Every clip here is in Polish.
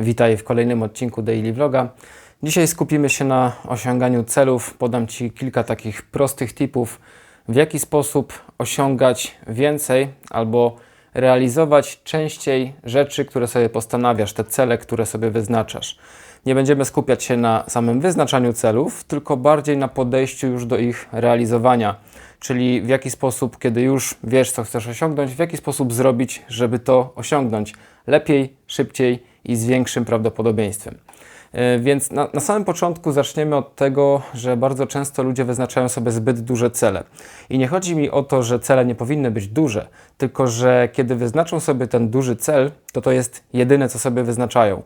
Witaj w kolejnym odcinku Daily Vloga. Dzisiaj skupimy się na osiąganiu celów. Podam Ci kilka takich prostych tipów, w jaki sposób osiągać więcej albo realizować częściej rzeczy, które sobie postanawiasz, te cele, które sobie wyznaczasz. Nie będziemy skupiać się na samym wyznaczaniu celów, tylko bardziej na podejściu już do ich realizowania. Czyli w jaki sposób, kiedy już wiesz, co chcesz osiągnąć, w jaki sposób zrobić, żeby to osiągnąć lepiej, szybciej i z większym prawdopodobieństwem. E, Więc na, na samym początku zaczniemy od tego, że bardzo często ludzie wyznaczają sobie zbyt duże cele. I nie chodzi mi o to, że cele nie powinny być duże, tylko że kiedy wyznaczą sobie ten duży cel, to to jest jedyne, co sobie wyznaczają.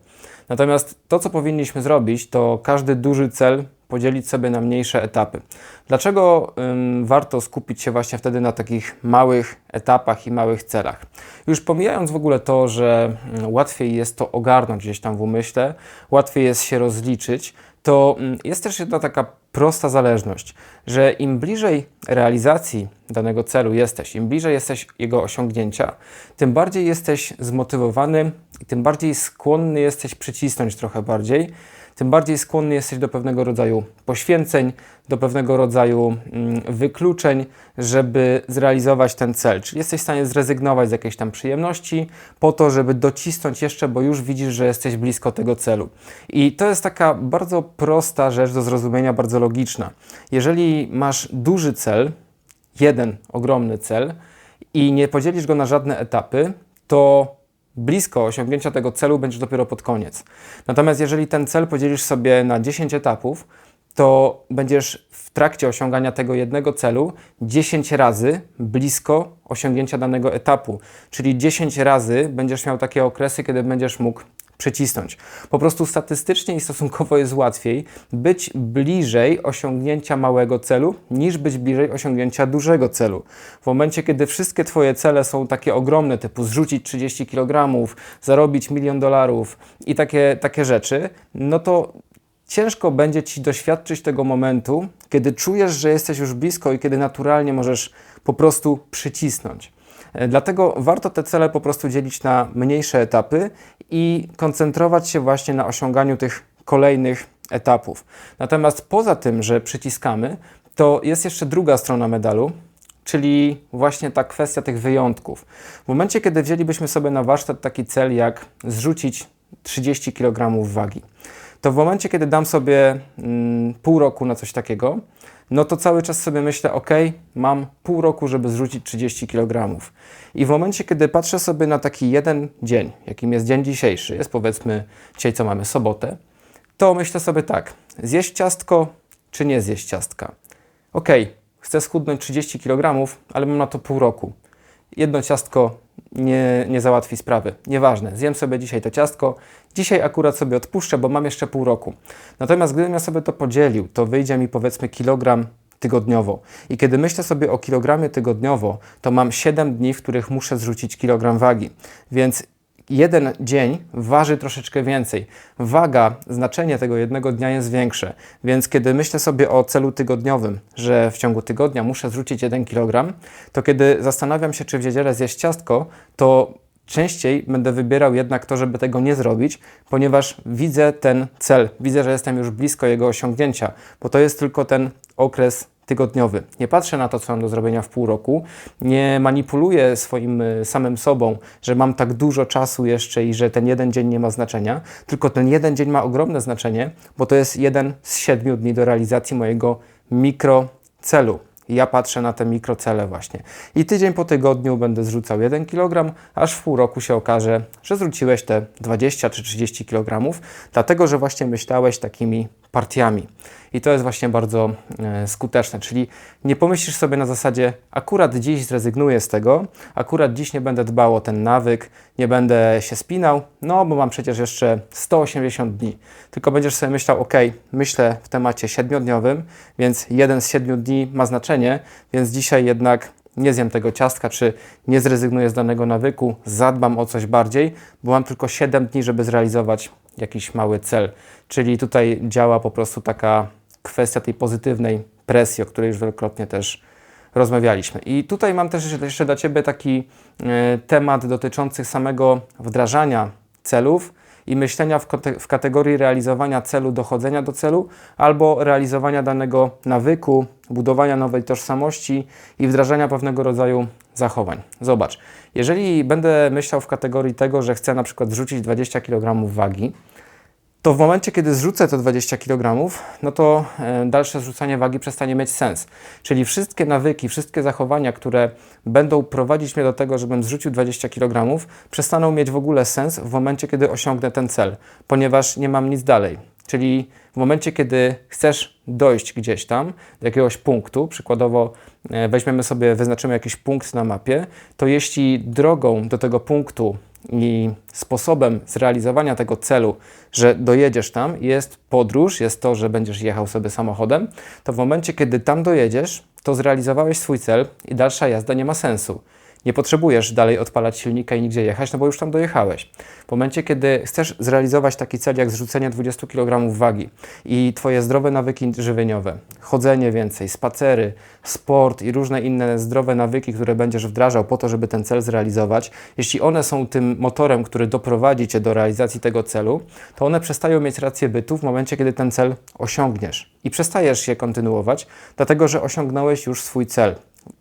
Natomiast to, co powinniśmy zrobić, to każdy duży cel podzielić sobie na mniejsze etapy. Dlaczego ym, warto skupić się właśnie wtedy na takich małych etapach i małych celach? Już pomijając w ogóle to, że mm, łatwiej jest to ogarnąć gdzieś tam w umyśle, łatwiej jest się rozliczyć, to mm, jest też jedna taka prosta zależność, że im bliżej realizacji danego celu jesteś, im bliżej jesteś jego osiągnięcia, tym bardziej jesteś zmotywowany i tym bardziej skłonny jesteś przycisnąć trochę bardziej, tym bardziej skłonny jesteś do pewnego rodzaju poświęceń, do pewnego rodzaju mm, wykluczeń, żeby zrealizować ten cel. Czyli jesteś w stanie zrezygnować z jakiejś tam przyjemności po to, żeby docisnąć jeszcze, bo już widzisz, że jesteś blisko tego celu. I to jest taka bardzo prosta rzecz do zrozumienia, bardzo logiczna. Jeżeli masz duży cel, jeden ogromny cel i nie podzielisz go na żadne etapy, to blisko osiągnięcia tego celu będziesz dopiero pod koniec. Natomiast jeżeli ten cel podzielisz sobie na 10 etapów, to będziesz w trakcie osiągania tego jednego celu 10 razy blisko osiągnięcia danego etapu. Czyli 10 razy będziesz miał takie okresy, kiedy będziesz mógł przycisnąć. Po prostu statystycznie i stosunkowo jest łatwiej być bliżej osiągnięcia małego celu, niż być bliżej osiągnięcia dużego celu. W momencie, kiedy wszystkie Twoje cele są takie ogromne, typu zrzucić 30 kg, zarobić milion dolarów i takie, takie rzeczy, no to ciężko będzie Ci doświadczyć tego momentu, kiedy czujesz, że jesteś już blisko i kiedy naturalnie możesz po prostu przycisnąć. Dlatego warto te cele po prostu dzielić na mniejsze etapy i koncentrować się właśnie na osiąganiu tych kolejnych etapów. Natomiast poza tym, że przyciskamy, to jest jeszcze druga strona medalu, czyli właśnie ta kwestia tych wyjątków. W momencie, kiedy wzięlibyśmy sobie na warsztat taki cel, jak zrzucić 30 kg wagi, to w momencie, kiedy dam sobie mm, pół roku na coś takiego, no to cały czas sobie myślę, ok, mam pół roku, żeby zrzucić 30 kg. I w momencie, kiedy patrzę sobie na taki jeden dzień, jakim jest dzień dzisiejszy, jest powiedzmy dzisiaj co mamy, sobotę, to myślę sobie tak, zjeść ciastko, czy nie zjeść ciastka? Ok, chcę schudnąć 30 kg, ale mam na to pół roku. Jedno ciastko nie, nie załatwi sprawy. Nieważne, zjem sobie dzisiaj to ciastko. Dzisiaj akurat sobie odpuszczę, bo mam jeszcze pół roku. Natomiast gdybym ja sobie to podzielił, to wyjdzie mi powiedzmy kilogram tygodniowo. I kiedy myślę sobie o kilogramie tygodniowo, to mam 7 dni, w których muszę zrzucić kilogram wagi. Więc jeden dzień waży troszeczkę więcej. Waga, znaczenie tego jednego dnia jest większe. Więc kiedy myślę sobie o celu tygodniowym, że w ciągu tygodnia muszę zrzucić 1 kg, to kiedy zastanawiam się, czy w niedzielę zjeść ciastko, to częściej będę wybierał jednak to, żeby tego nie zrobić, ponieważ widzę ten cel, widzę, że jestem już blisko jego osiągnięcia, bo to jest tylko ten okres tygodniowy. Nie patrzę na to, co mam do zrobienia w pół roku, nie manipuluję swoim y, samym sobą, że mam tak dużo czasu jeszcze i że ten jeden dzień nie ma znaczenia, tylko ten jeden dzień ma ogromne znaczenie, bo to jest jeden z siedmiu dni do realizacji mojego mikrocelu. Ja patrzę na te mikrocele właśnie. I tydzień po tygodniu będę zrzucał 1 kg, aż w pół roku się okaże, że zrzuciłeś te 20 czy 30 kg, dlatego że właśnie myślałeś takimi partiami. I to jest właśnie bardzo e, skuteczne, czyli nie pomyślisz sobie na zasadzie, akurat dziś zrezygnuję z tego, akurat dziś nie będę dbał o ten nawyk, nie będę się spinał, no bo mam przecież jeszcze 180 dni. Tylko będziesz sobie myślał, ok, myślę w temacie siedmiodniowym, więc jeden z siedmiu dni ma znaczenie, więc dzisiaj jednak nie zjem tego ciastka, czy nie zrezygnuję z danego nawyku, zadbam o coś bardziej, bo mam tylko 7 dni, żeby zrealizować jakiś mały cel. Czyli tutaj działa po prostu taka kwestia tej pozytywnej presji, o której już wielokrotnie też rozmawialiśmy. I tutaj mam też jeszcze dla Ciebie taki e, temat dotyczący samego wdrażania celów i myślenia w, w kategorii realizowania celu, dochodzenia do celu albo realizowania danego nawyku, budowania nowej tożsamości i wdrażania pewnego rodzaju zachowań. Zobacz, jeżeli będę myślał w kategorii tego, że chcę na przykład zrzucić 20 kg wagi, to w momencie, kiedy zrzucę te 20 kg, no to e, dalsze zrzucanie wagi przestanie mieć sens. Czyli wszystkie nawyki, wszystkie zachowania, które będą prowadzić mnie do tego, żebym zrzucił 20 kg, przestaną mieć w ogóle sens w momencie, kiedy osiągnę ten cel, ponieważ nie mam nic dalej. Czyli w momencie, kiedy chcesz dojść gdzieś tam, do jakiegoś punktu, przykładowo e, weźmiemy sobie, wyznaczymy jakiś punkt na mapie, to jeśli drogą do tego punktu i sposobem zrealizowania tego celu, że dojedziesz tam, jest podróż, jest to, że będziesz jechał sobie samochodem, to w momencie, kiedy tam dojedziesz, to zrealizowałeś swój cel i dalsza jazda nie ma sensu. Nie potrzebujesz dalej odpalać silnika i nigdzie jechać, no bo już tam dojechałeś. W momencie, kiedy chcesz zrealizować taki cel jak zrzucenie 20 kg wagi i Twoje zdrowe nawyki żywieniowe, chodzenie więcej, spacery, sport i różne inne zdrowe nawyki, które będziesz wdrażał po to, żeby ten cel zrealizować, jeśli one są tym motorem, który doprowadzi Cię do realizacji tego celu, to one przestają mieć rację bytu w momencie, kiedy ten cel osiągniesz i przestajesz je kontynuować, dlatego że osiągnąłeś już swój cel.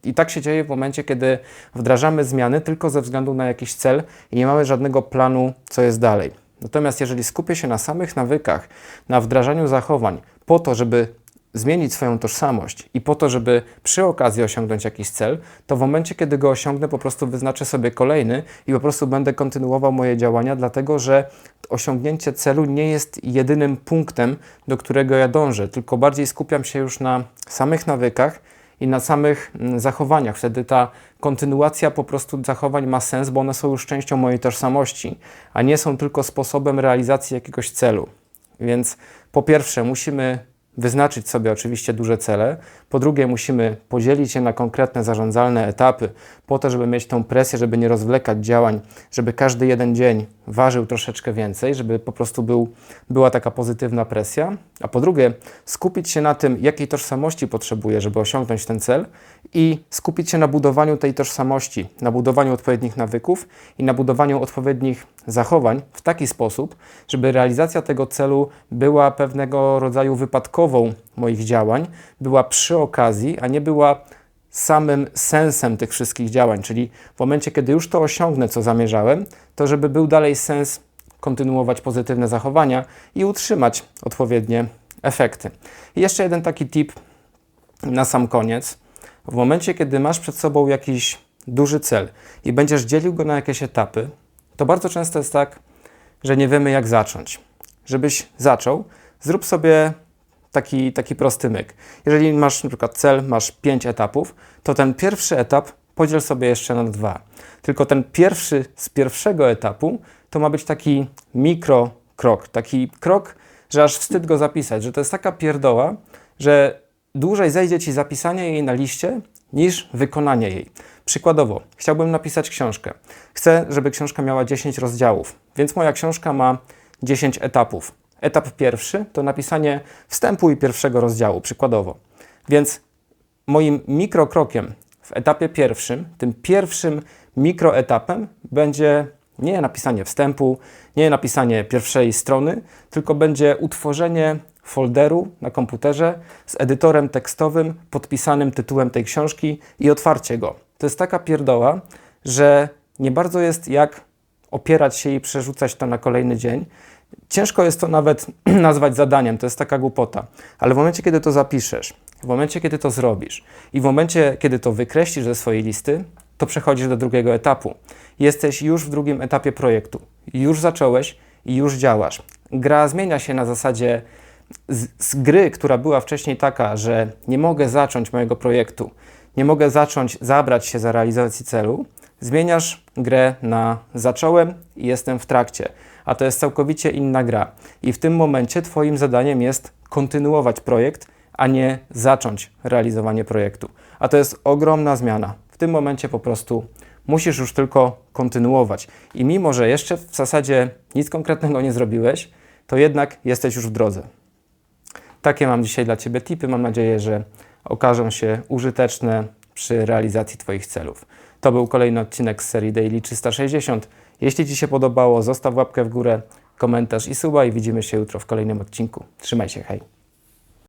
I tak się dzieje w momencie, kiedy wdrażamy zmiany tylko ze względu na jakiś cel i nie mamy żadnego planu, co jest dalej. Natomiast jeżeli skupię się na samych nawykach, na wdrażaniu zachowań, po to, żeby zmienić swoją tożsamość i po to, żeby przy okazji osiągnąć jakiś cel, to w momencie, kiedy go osiągnę, po prostu wyznaczę sobie kolejny i po prostu będę kontynuował moje działania, dlatego że osiągnięcie celu nie jest jedynym punktem, do którego ja dążę, tylko bardziej skupiam się już na samych nawykach i na samych mm, zachowaniach. Wtedy ta kontynuacja po prostu zachowań ma sens, bo one są już częścią mojej tożsamości, a nie są tylko sposobem realizacji jakiegoś celu. Więc po pierwsze, musimy wyznaczyć sobie oczywiście duże cele. Po drugie, musimy podzielić je na konkretne, zarządzalne etapy, po to, żeby mieć tą presję, żeby nie rozwlekać działań, żeby każdy jeden dzień ważył troszeczkę więcej, żeby po prostu był, była taka pozytywna presja. A po drugie, skupić się na tym, jakiej tożsamości potrzebuję, żeby osiągnąć ten cel i skupić się na budowaniu tej tożsamości, na budowaniu odpowiednich nawyków i na budowaniu odpowiednich zachowań w taki sposób, żeby realizacja tego celu była pewnego rodzaju wypadkową moich działań, była przy okazji, a nie była samym sensem tych wszystkich działań, czyli w momencie, kiedy już to osiągnę, co zamierzałem, to żeby był dalej sens kontynuować pozytywne zachowania i utrzymać odpowiednie efekty. I jeszcze jeden taki tip na sam koniec. W momencie, kiedy masz przed sobą jakiś duży cel i będziesz dzielił go na jakieś etapy, to bardzo często jest tak, że nie wiemy, jak zacząć. Żebyś zaczął, zrób sobie taki, taki prosty myk. Jeżeli masz na przykład cel, masz pięć etapów, to ten pierwszy etap podziel sobie jeszcze na dwa. Tylko ten pierwszy z pierwszego etapu to ma być taki mikro krok, taki krok, że aż wstyd go zapisać, że to jest taka pierdoła, że dłużej zejdzie Ci zapisanie jej na liście niż wykonanie jej. Przykładowo, chciałbym napisać książkę. Chcę, żeby książka miała 10 rozdziałów, więc moja książka ma 10 etapów. Etap pierwszy to napisanie wstępu i pierwszego rozdziału, przykładowo. Więc moim mikrokrokiem w etapie pierwszym, tym pierwszym mikroetapem będzie nie napisanie wstępu, nie napisanie pierwszej strony, tylko będzie utworzenie folderu na komputerze z edytorem tekstowym podpisanym tytułem tej książki i otwarcie go. To jest taka pierdoła, że nie bardzo jest jak opierać się i przerzucać to na kolejny dzień. Ciężko jest to nawet nazwać zadaniem, to jest taka głupota. Ale w momencie, kiedy to zapiszesz, w momencie, kiedy to zrobisz i w momencie, kiedy to wykreślisz ze swojej listy, to przechodzisz do drugiego etapu. Jesteś już w drugim etapie projektu. Już zacząłeś i już działasz. Gra zmienia się na zasadzie z, z gry, która była wcześniej taka, że nie mogę zacząć mojego projektu, nie mogę zacząć zabrać się za realizację celu, zmieniasz grę na zacząłem i jestem w trakcie a to jest całkowicie inna gra. I w tym momencie Twoim zadaniem jest kontynuować projekt, a nie zacząć realizowanie projektu. A to jest ogromna zmiana. W tym momencie po prostu musisz już tylko kontynuować. I mimo, że jeszcze w zasadzie nic konkretnego nie zrobiłeś, to jednak jesteś już w drodze. Takie mam dzisiaj dla Ciebie tipy. Mam nadzieję, że okażą się użyteczne przy realizacji Twoich celów. To był kolejny odcinek z serii Daily 360. Jeśli Ci się podobało, zostaw łapkę w górę, komentarz i suba i widzimy się jutro w kolejnym odcinku. Trzymaj się, hej!